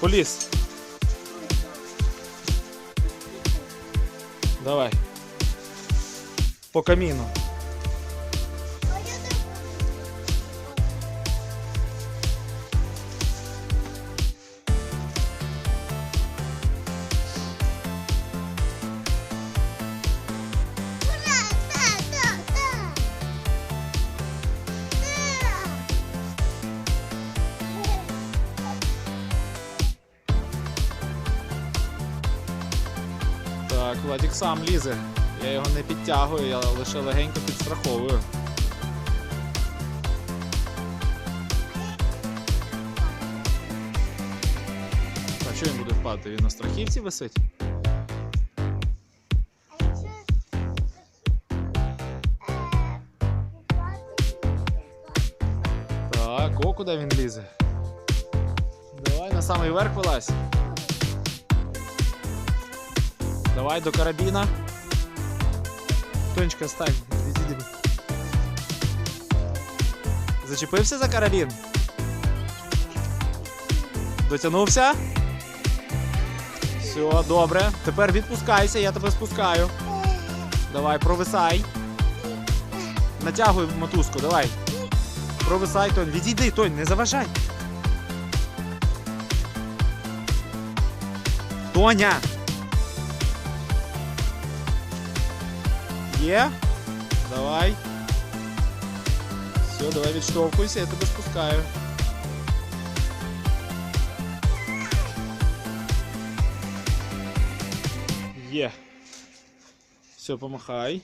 Поліз. Давай. По каміну. Так, Владік сам лізе. Я його не підтягую, я лише легенько підстраховую. А що він буде впадати? Він на страхівці висить? Так, о, куди він лізе? Давай на самий верх вилазь. Давай до карабіна. Тонечка, стань. Відійди. Зачепився за карабін? Дотягнувся? Все, добре. Тепер відпускайся, я тебе спускаю. Давай, провисай. Натягуй мотузку, давай. Провисай, Тонь. Відійди, Тонь, не заважай. Тоня! Є? Давай. Все, давай відштовхуйся, я тебе спускаю. Є. Все, помахай.